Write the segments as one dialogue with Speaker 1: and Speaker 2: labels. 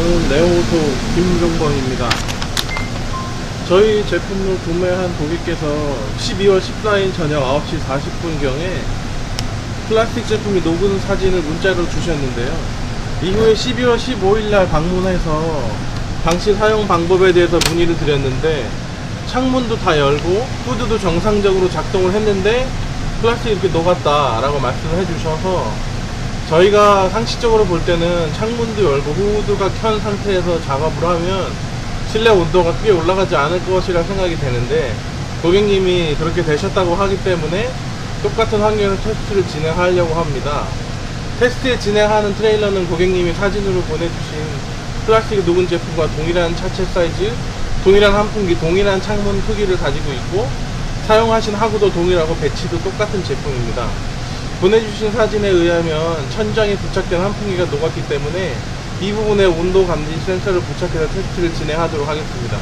Speaker 1: 저는 네오오토 김종범입니다. 저희 제품을 구매한 고객께서 12월 14일 저녁 9시 40분경에 플라스틱 제품이 녹은 사진을 문자로 주셨는데요. 이후에 12월 15일 날 방문해서 당시 사용 방법에 대해서 문의를 드렸는데 창문도 다 열고 후드도 정상적으로 작동을 했는데 플라스틱이 이렇게 녹았다라고 말씀을 해주셔서 저희가 상식적으로 볼 때는 창문도 열고 후드가 켠 상태에서 작업을 하면 실내 온도가 크게 올라가지 않을 것이라 생각이 되는데 고객님이 그렇게 되셨다고 하기 때문에 똑같은 환경에서 테스트를 진행하려고 합니다. 테스트 진행하는 트레일러는 고객님이 사진으로 보내주신 플라스틱 녹은 제품과 동일한 차체 사이즈, 동일한 환풍기, 동일한 창문 크기를 가지고 있고 사용하신 하구도 동일하고 배치도 똑같은 제품입니다. 보내주신 사진에 의하면 천장에 부착된 환풍기가 녹았기 때문에 이 부분에 온도 감지 센서를 부착해서 테스트를 진행하도록 하겠습니다.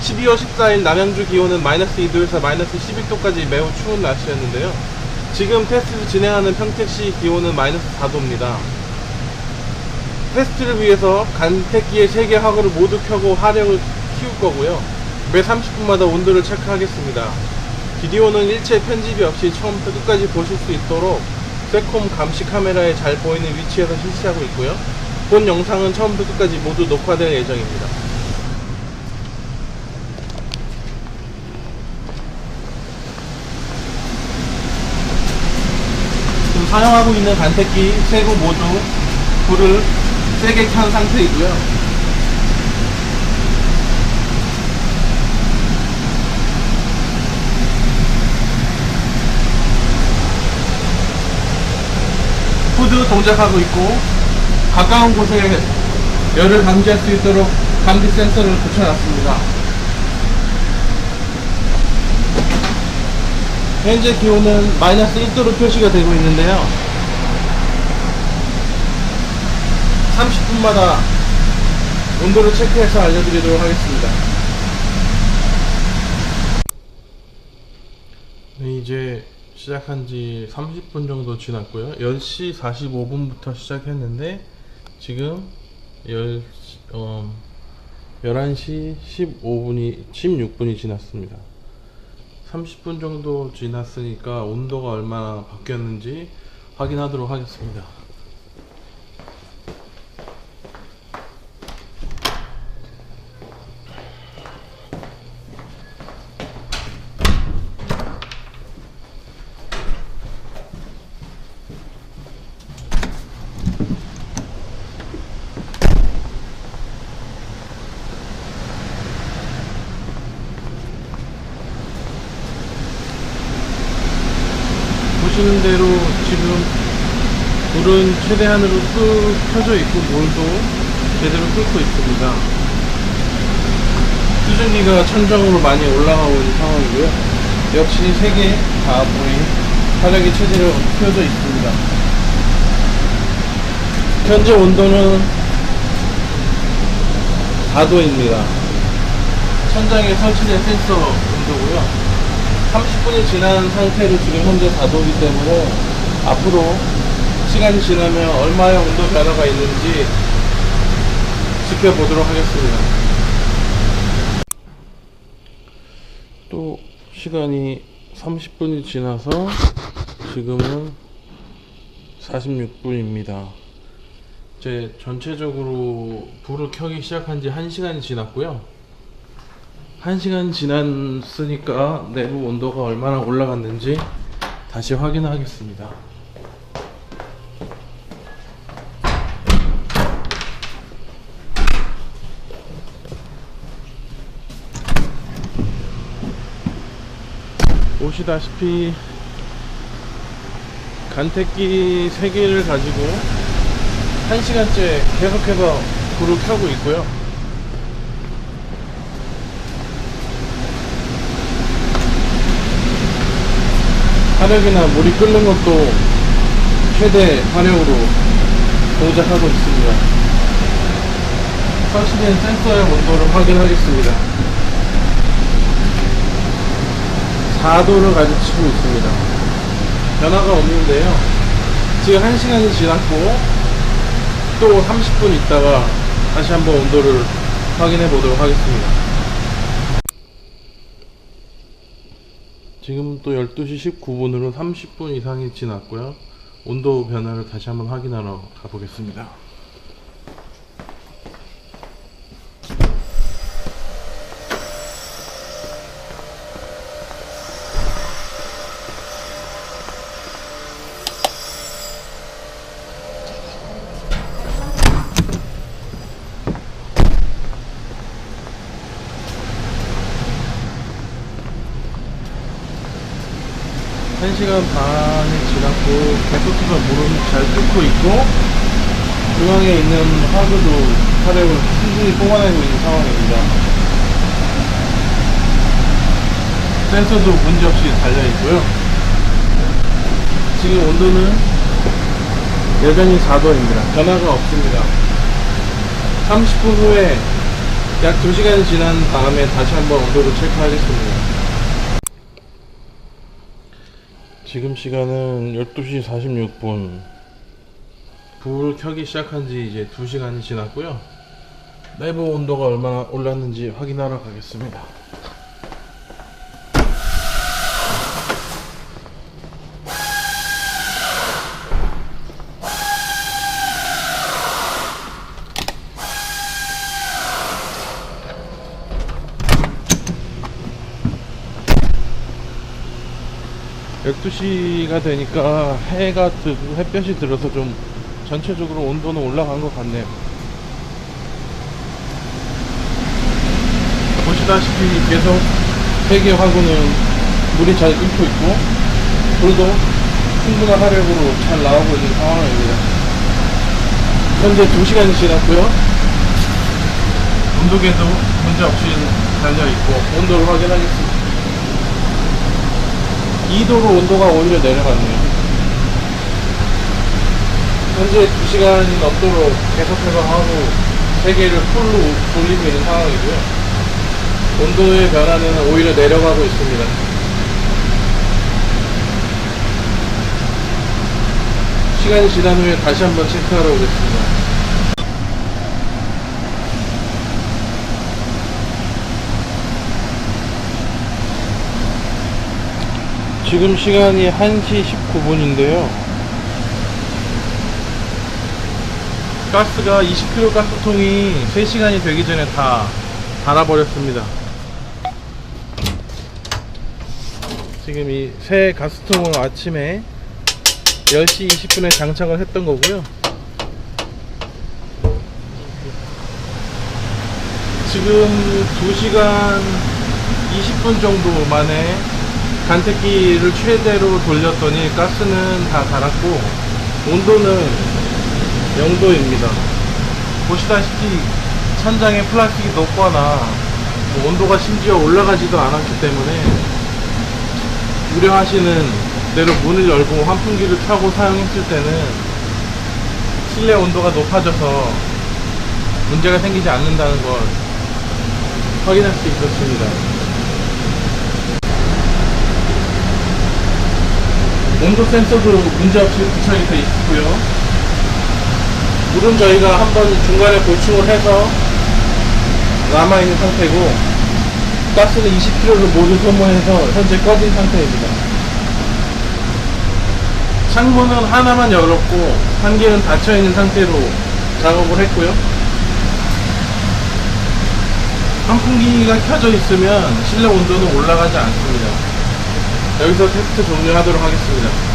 Speaker 1: 12월 14일 남양주 기온은 마이너스 2도에서 마이너스 11도까지 매우 추운 날씨였는데요. 지금 테스트를 진행하는 평택시 기온은 마이너스 4도입니다. 테스트를 위해서 간택기의 3개 화구를 모두 켜고 화력을 키울 거고요. 매 30분마다 온도를 체크하겠습니다. 비디오는 일체 편집이 없이 처음부터 끝까지 보실 수 있도록 세콤 감시 카메라에 잘 보이는 위치에서 실시하고 있고요. 본 영상은 처음부터 끝까지 모두 녹화될 예정입니다. 지금 사용하고 있는 간택기 세 구 모두 불을 세게 켠 상태이고요. 후드 동작하고 있고 가까운 곳에 열을 감지할 수 있도록 감지 센서를 붙여놨습니다. 현재 기온은 마이너스 1도로 표시가 되고 있는데요. 30분마다 온도를 체크해서 알려드리도록 하겠습니다. 네, 이제 시작한 지 30분 정도 지났고요. 10시 45분부터 시작했는데 지금 10, 어, 11시 15분이 16분이 지났습니다. 30분 정도 지났으니까 온도가 얼마나 바뀌었는지 확인하도록 하겠습니다. 보시는 대로 지금 불은 최대한으로 끄, 켜져 있고 물도 제대로 끓고 있습니다. 수증기가 천정으로 많이 올라가고 있는 상황이고요. 역시 세개다 불이 화력이 최대로 켜져 있습니다. 현재 온도는 4도입니다. 천장에 설치된 센서 온도고요. 30분이 지난 상태로 지금 현재 4도이기 때문에 앞으로 시간이 지나면 얼마의 온도 변화가 있는지 지켜보도록 하겠습니다. 또 시간이 30분이 지나서 지금은 46분입니다. 이제 전체적으로 불을 켜기 시작한 지 1시간이 지났고요. 1시간 지났으니까 내부 온도가 얼마나 올라갔는지 다시 확인하겠습니다. 보시다시피 간택기 3개를 가지고 1시간째 계속해서 불을 켜고 있고요. 화력이나 물이 끓는 것도 최대 화력으로 동작하고 있습니다. 설치된 센서의 온도를 확인하겠습니다. 4도를 가지치고 있습니다. 변화가 없는데요. 지금 1시간이 지났고 또 30분 있다가 다시 한번 온도를 확인해 보도록 하겠습니다. 지금 또 12시 19분으로 30분 이상이 지났고요. 온도 변화를 다시 한번 확인하러 가보겠습니다. 한시간 반이 지났고 계속해서 물은 잘 끓고 있고 중앙에 있는 화구도 화력을 충분히 뽑아내고 있는 상황입니다. 센서도 문제없이 달려있고요. 지금 온도는 여전히 4도입니다. 변화가 없습니다. 30분 후에 약 2시간이 지난 다음에 다시 한번 온도를 체크하겠습니다. 지금 시간은 12시 46분. 불을 켜기 시작한 지 이제 2시간이 지났고요. 내부 온도가 얼마나 올랐는지 확인하러 가겠습니다. 열두 시가 되니까 해가 뜨고 햇볕이 들어서 좀 전체적으로 온도는 올라간 것 같네요. 보시다시피 계속 세개 화구는 물이 잘 끓고 있고 불도 충분한 화력으로 잘 나오고 있는 상황입니다. 현재 2시간이 지났고요. 온도계도 문제없이 달려있고 온도를 확인하겠습니다. 2도로 온도가 오히려 내려갔네요. 현재 2시간이 넘도록 계속해서 하고 3개를 풀로 돌리고 있는 상황이고요. 온도의 변화는 오히려 내려가고 있습니다. 시간이 지난 후에 다시 한번 체크하러 오겠습니다. 지금 시간이 1시 19분인데요. 가스가 20kg 가스통이 3시간이 되기 전에 다 닳아버렸습니다. 지금 이 새 가스통은 아침에 10시 20분에 장착을 했던 거고요. 지금 2시간 20분 정도 만에 간택기를 최대로 돌렸더니 가스는 다 달았고 온도는 0도입니다. 보시다시피 천장에 플라스틱이 녹거나 뭐 온도가 심지어 올라가지도 않았기 때문에 우려하시는 대로 문을 열고 환풍기를 켜고 사용했을 때는 실내 온도가 높아져서 문제가 생기지 않는다는 걸 확인할 수 있었습니다. 온도 센서도 문제없이 부착이 되어 있고요. 물은 저희가 한번 중간에 보충을 해서 남아있는 상태고 가스는 20kg를 모두 소모해서 현재 꺼진 상태입니다. 창문은 하나만 열었고 한 개는 닫혀있는 상태로 작업을 했고요. 환풍기가 켜져 있으면 실내 온도는 올라가지 않습니다. 여기서 테스트 종료하도록 하겠습니다.